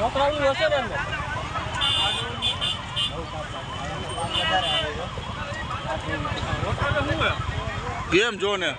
છોકરાઓની હશે ને એમને? કેમ જો ને?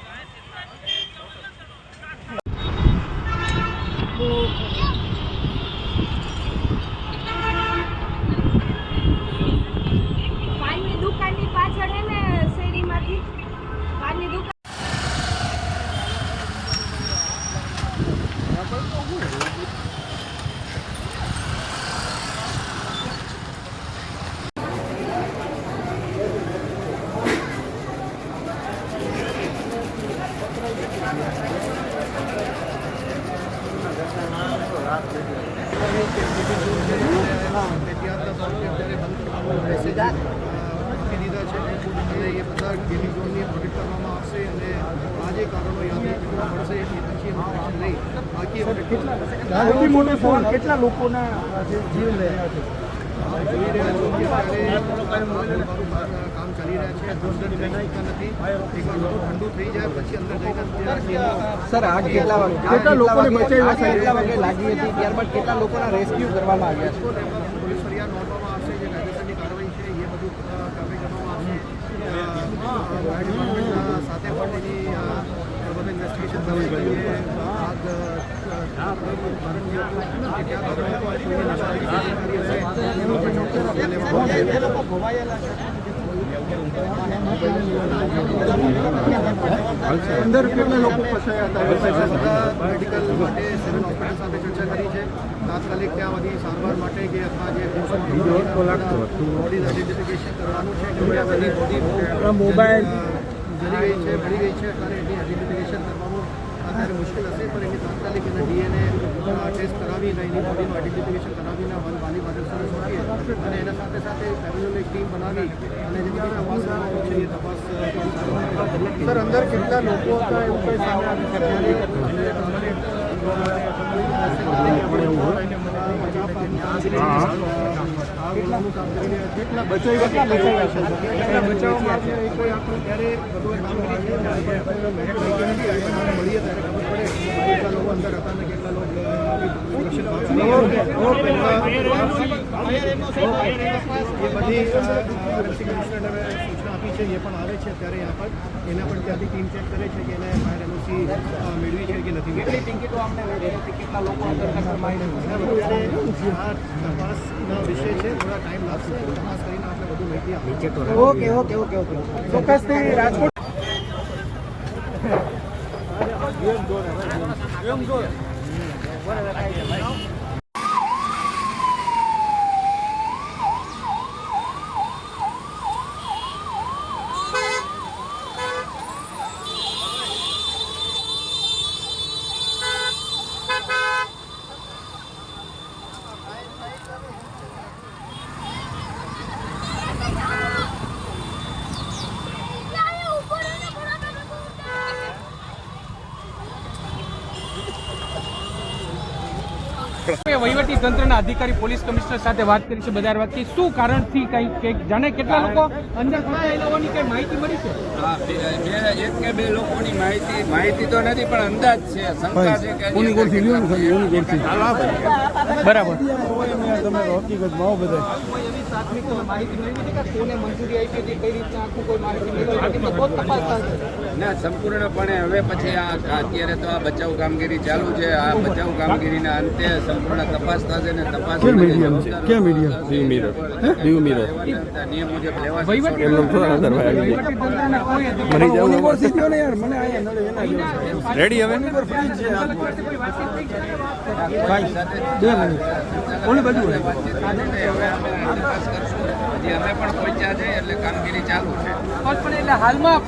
આપી દીધા છે અને એ બધા ગેમિંગ ઝોનની ઓડિટ કરવામાં આવશે અને આ જે કારણો યાદી જોવા મળશે એ પછી ઇન્ફોર્મેશન લઈ બાકી સૌથી મોટો સવાલ કેટલા લોકોના જે જીવ રહ્યા છે આપ જોઈ રહ્યા છો કે અત્યારે કામ ચાલી રહ્યા છે અંદર જઈ શકતા નથી એકવાર બધું ઠંડુ થઈ જાય પછી અંદર જઈને ત્યાં સર આગ કેટલા વાગે કેટલા લોકોને બચાવ્યા છે કેટલા વાગે લાગી હતી ત્યારબાદ કેટલા લોકોના રેસ્ક્યુ કરવામાં આવ્યા છે તો એમાં પોલીસ ફરિયાદ નોંધવામાં આવશે જે કાયદેસરની કાર્યવાહી છે એ બધું અ, કાર્યવાહી કરવામાં આવશે અ, ફાયર ડિપાર્ટમેન્ટના સાથે પણ એની અ, બધું ઇન્વેસ્ટિગેશન કરવી જોઈએ આગ અ, કારણ અંદર કેટલા લોકો ફસાયા હતા બધા મેડિકલ માટે સિવિલ હોસ્પિટલ સાથે ચર્ચા કરી છે તાત્કાલિક ત્યાં બધી સારવાર માટે કે અથવા જે બોડી આઈડેન્ટિફિકેશન કરવાનું છે કે બધી બોડી મોબાઈલ જરી ગઈ છે મળી ગઈ છે અને એની આઈડેન્ટિફિકેશન કરવાનું અત્યારે મુશ્કેલ હશે પણ એની તાત્કાલિક એના ડીએનએ ટેસ્ટ કરાવીને એની બોડીનું આઈડેન્ટિફિકેશન કરાવીને વન વાલી બાદરસોને સોંપીએ અને એના સાથે સાથે ફેમિલીની એક ટીમ બનાવી અને જે બધી તપાસ કરવાની છે એ તપાસ પણ સારી સર અંદર કેટલા લોકો હતા એવું કંઈ સામે આવ્યું કેટલા બચાવ્યા કેટલા બચાવ્યા છે બધું કામ કરી છે ત્યારે મેં લઈ ગઈ નથી આજે મને મળીએ ત્યારે ખબર પડે કે કેટલા લોકો અંદર હતા અને કેટલા લોકો સુરક્ષિત બહાર એ બધી આરએમસી કમિશનરને હવે સૂચના આપી છે એ પણ આવે છે ત્યારે यहाँ પર એના પણ ત્યાંથી ટીમ ચેક કરે છે કે એને ફાયર એનઓસી મેળવી છે કે નથી મેળવી ટિકિટો અમને કેટલા લોકો અંદર સમાઈ ત્યારે આ તપાસના વિષય છે થોડા ટાઈમ લાગશે તપાસ કરીને આપણે બધું માહિતી આપીએ ઓકે ઓકે ઓકે ઓકે ચોક્કસથી રાજકોટ વહીવટી તંત્રના અધિકારી પોલીસ કમિશનર સાથે વાત કરી છે બજાર વાતથી. શું કારણથી કઈ કંઈક જાણે કેટલા લોકો અંદર ફસાયેલા હોવાની કઈ માહિતી મળી છે? એક કે બે લોકોની માહિતી માહિતી તો નથી પણ અંદાજ છે. શંકા છે કે હજી અંદર કેટલા બરાબર. તમે હકીકતમાં આવો બધા. કોઈ એવી પ્રાથમિક માહિતી મળી નથી કે કોને મંજૂરી આપી હતી કઈ રીતના આખું કોઈ માહિતી મળી હતી તો જ તપાસ થશે ના સંપૂર્ણપણે હવે પછી આ અત્યારે તો આ બચાવ કામગીરી ચાલુ છે. આ બચાવ કામગીરીના અંતે સંપૂર્ણ તપાસ થશે ને તપાસ ક્યાં મીડિયમ છે? ક્યાં મીડિયમ? નિયમ મુજબ લેવા વહીવટી વહીવટી તંત્રને કોઈ અધિકારી યુનિવર્સિટી ગયો ને યાર મને આયા નડે એના જેવું. રેડી હવે? ભાઈ બે મિનિટ. ઓલી બાજુ હવે અમે તપાસ કરશું. હજી અમે પણ પહોંચ્યા છે એટલે કામગીરી ચાલુ છે. પણ એટલે હાલમાં